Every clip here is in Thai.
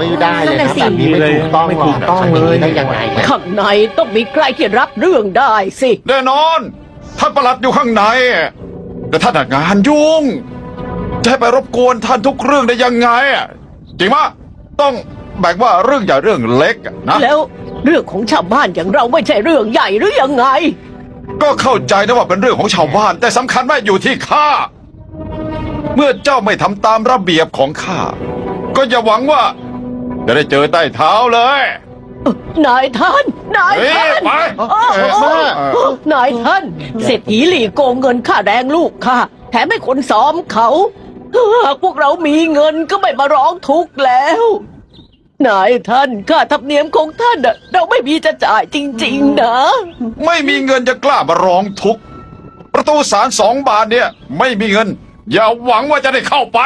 ไม่ได้เลยนั่นะนน่ะสิแบบนี้ไม่ถูกต้องหรอกไม่ถูกต้องเลยได้ยังไงเนี่ยข้างในต้องมีใครที่รับเรื่องได้สิ แน่นอน ท่านประหลัดอยู่ข้างใน แต่ท่านน่ะงานยุ่ง จะให้ไปรบกวนท่านทุกเรื่องได้ยังไงอะจริงปะต้องแบ่งว่าเรื่องใหญ่เรื่องเล็กอะนะ แล้วเรื่องของชาวบ้านอย่างเราไม่ใช่เรื่องใหญ่หรือยังไง ก็เข้าใจนะว่าเป็นเรื่องของชาวบ้าน แต่สำคัญว่าอยู่ที่ข้า เมื่อเจ้าไม่ทำตามระเบียบของข้า ก็อย่าหวังว่า จะได้เจอใต้เท้าเลย นายท่าน นายเฮ้ท่ายนไปโอ้โหนายท่าน เศรษฐีหลี่โกงเงินค่าแรงลูกค่ะ แถมให้คนซ้อมเขาหากพวกเรามีเงินก็ไม่มาร้องทุกข์แล้ว นายท่านค่าธรรมเนียมของท่านน่ะเราไม่มีจะจ่ายจริง ๆ นะ ไม่มีเงินจะกล้ามาร้องทุกข์ประตูศาลสองบานเนี่ย ไม่มีเงิน อย่าหวังว่าจะได้เข้าไป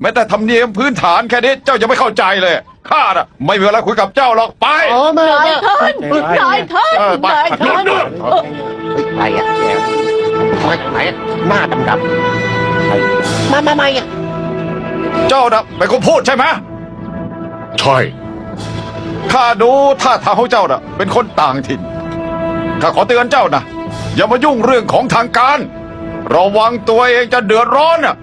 แม้แต่ธรรมเนียมพื้นฐานแค่นี้เจ้ายังไม่เข้าใจเลยข้าน่ะไม่มีเวลาคุยกับเจ้าหรอกไปอ๋อแม่นายแม่ท่านนายท่านเออไปนายท่านเดี๋ยวเอ่อเฮ้ยใครอะแกใครใครอะหน้าดำๆใครมามามาอะเจ้าน่ะเป็นคนพูดใช่ไหมใช่ ข้าดูท่าทางของเจ้าน่ะ เป็นคนต่างถิ่นข้าขอเตือนเจ้านะอย่ามายุ่งเรื่องของทางการ ระวังตัวเองจะเดือดร้อนอะ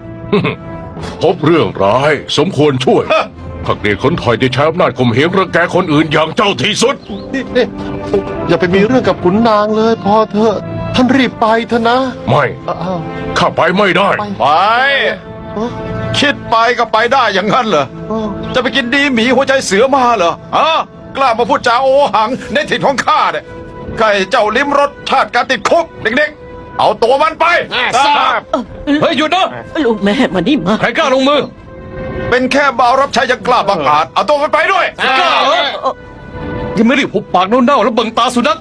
พบเรื่องร้าย สมควรช่วยฮะผักเดียคนถอยที่ใช้อำนาจข่มเหงรังแกคนอื่นอย่างเจ้าที่สุด นี่นี่อย่าไปมีเรื่องกับขุนนางเลย พอเถอะท่านรีบไปเถอะนะไม่อ้าวข้าไปไม่ได้ ไปไป เอ้าคิดไปก็ไปได้อย่างนั้นเหรอ เอ้าจะไปกินดีหมีหัวใจเสือมาเหรอฮะกล้ามาพูดจาโอหังในถิ่นของข้าเนี่ยใกล้เจ้าลิ้มรสชาติการติดคุกเด็กๆ เอาตัวมันไปทราบเฮ้ยหยุดนะ ลูกแม่มานี่มา ใครกล้าลงมือ เป็นแค่บ่าวรับใช้ยังกล้าบังอาจเอาตัวมันไปด้วยกล้าเหรอยังไม่รีบหุบปากโน่นเน่าแล้วเบิ่งตาสุนัข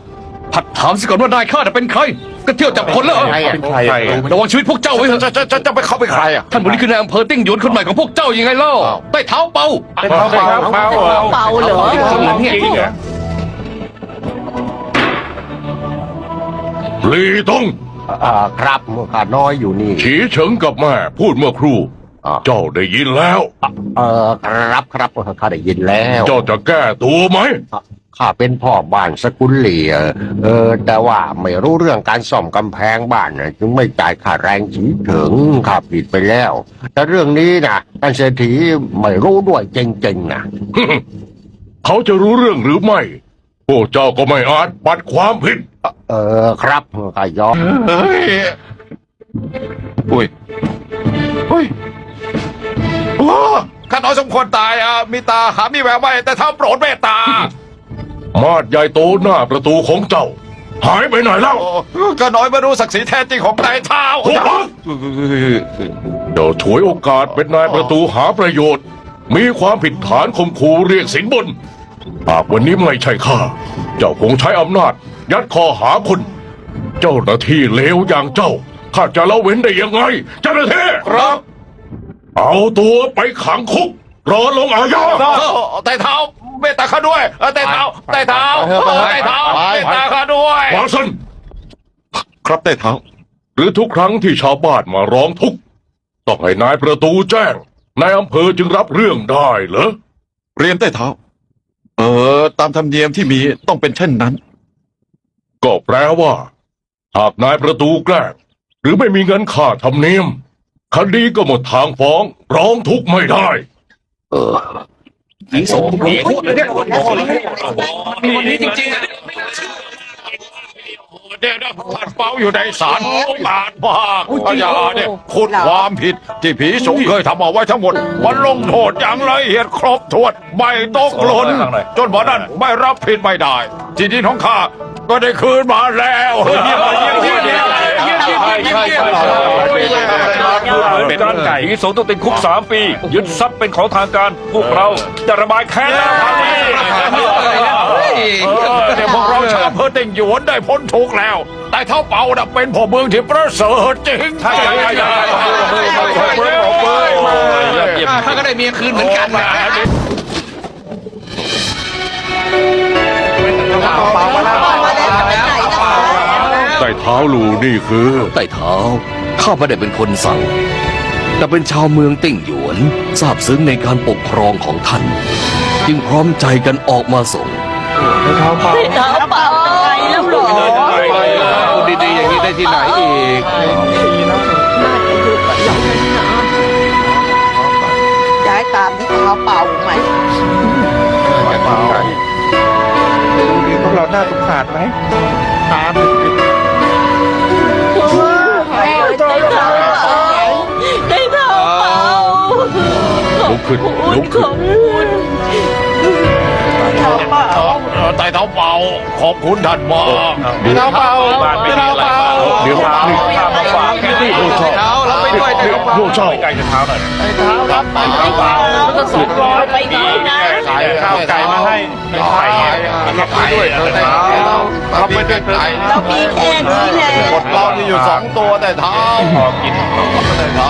ผัดถามสิก่อนว่านายข้าน่ะเป็นใคร ก็เที่ยวจับคนแล้วเหรอใครอะเป็นใครอะระวังชีวิตพวกเจ้าไว้เถจะอะจะจะจะไปเข้าไปใครอะท่านบุรีคือนายอำเภอติ้งหยวนคนใหม่ของพวกเจ้ายังไงเล่าอ้าวใต้เท้าเปาเป็นเท้าเปล่าเปล่าเหรอเนี่ยจริงเหรอลีตง อ่าครับข้าน้อยอยู่นี่ ฉีเฉิงกับแม่พูดเมื่อครู่ อ่าเจ้าได้ยินแล้ว เออครับครับข้าได้ยินแล้วเจ้าจะแก้ตัวไหม ข้าเป็นพ่อบ้านสกุลเหลียเออ แต่ว่าไม่รู้เรื่องการซ่อมกำแพงบ้านนะจึงไม่จ่ายค่าแรงฉีถึงข้าผิดไปแล้ว แต่เรื่องนี้นะท่านเศรษฐีไม่รู้ด้วยจริงๆนะ เขาจะรู้เรื่องหรือไม่ พวกเจ้าก็ไม่อาจปัดความผิด เออครับข้ายอมเฮ้ยอุ้ยอุ้ยโอ้ข้าน้อยสมควรตายอะมีตาหามีแววไม่แต่เท้าโปรดเมตตา มาดใหญ่โตหน้าประตูของเจ้า หายไปไหนแล้วโอ้ข้าน้อยมารู้ศักดิ์ศรีแท้จริงของนายเท้าโอ้โหเจ้าฉวยโอกาสเป็นนายประตูหาประโยชน์ มีความผิดฐานข่มขู่เรียกสินบน หากวันนี้ไม่ใช่ข้า เจ้าคงใช้อำนาจ ยัดคอหาคน เจ้าหน้าที่เลวอย่างเจ้า ข้าจะละเว้นได้ยังไง เจ้าหน้าที่ครับ เอาตัวไปขังคุก รอลงอาญาแต่เท้าเมตตาข้าด้วยเออแต่เท้าแต่เท้าแต่เท้าเมตตาข้าด้วยวางสันครับแต่เท้าหรือทุกครั้งที่ชาวบ้านมาร้องทุกข์ต้องให้นายประตูแจ้งนายอำเภอจึงรับเรื่องได้เหรอเรียนแต่เท้า เออ ตามธรรมเนียมที่มีต้องเป็นเช่นนั้น ก็แปลว่า หากนายประตูแกล้งหรือไม่มีเงินค่าธรรมเนียม คดีก็หมดทางฟ้อง ร้องทุกข์ไม่ได้สมบูรณ์พูดเลยเนี่ยมีวันนี้จริงๆ เดี๋ยวนะขัดเป้าอยู่ในศาลบาดมากพยาเนี่ยขุดความผิดที่ผีสงเคยทำเอาไว้ทั้งหมดมันลงโทษอย่างละเอียดครบถ้วนไม่ตกหล่นจนวันนั้นไม่รับผิดไม่ได้ ที่ดินของข้าก็ได้คืนมาแล้วเยี่ยมเยี่ยมเยี่ยม เยี่ยมเยี่ยมเยี่ยเยี่ยมเยี่ยมเป็นการไก่ผีสงต้องติดคุกสามปี ยึดทรัพย์เป็นของทางการ พวกเราจะระบายแค้นแล้วครับเดี๋ยวพวกเราชาวอำเภอเต่งหยวนได้พ้นทุกข์แล้ว แต่เท่าเป่าน่ะเป็นพ่อเมืองที่ประเสริฐจริงใช่ใช่ใช่ใช่ข้าก็ได้เมียคืนเหมือนกันนะ ใต้เท้าลูนี่คือใต้เท้าข้าไม่ได้เป็นคนสั่ง แต่เป็นชาวเมืองติ่งหยวนทราบซึ้งในการปกครองของท่าน จึงพร้อมใจกันออกมาส่งเท้าเปล่ายังไงแล้วเหรอคนดีๆอย่างนี้ได้ที่ไหนอีกย้ายตามที่เท้าเปล่าไหมดีพวกเราหน้าสงสารไหมตาม ขึ้นคุลุณกขขึ้นอบคุณเท้าเปล่าไต่เท้าเปล่าขอบคุณท่านมากพี่เท้าเปล่าพี่เท้าเปล่าเดี๋ยวนี่มาฝากแค่นี้ลูกชอบเท้าเราไปด้วยเถอะลูกชอบไก่เท้ารับไปเท้าเปล่าก็สองร้อยไปไหนนะไก่ข้าวไก่มาให้ไก่รับไปด้วยไก่รับไปด้วยไก่เรามีแค่นี้แหละกดเรามีอยู่สองตัวแต่เท้าพอกินแต่เท้า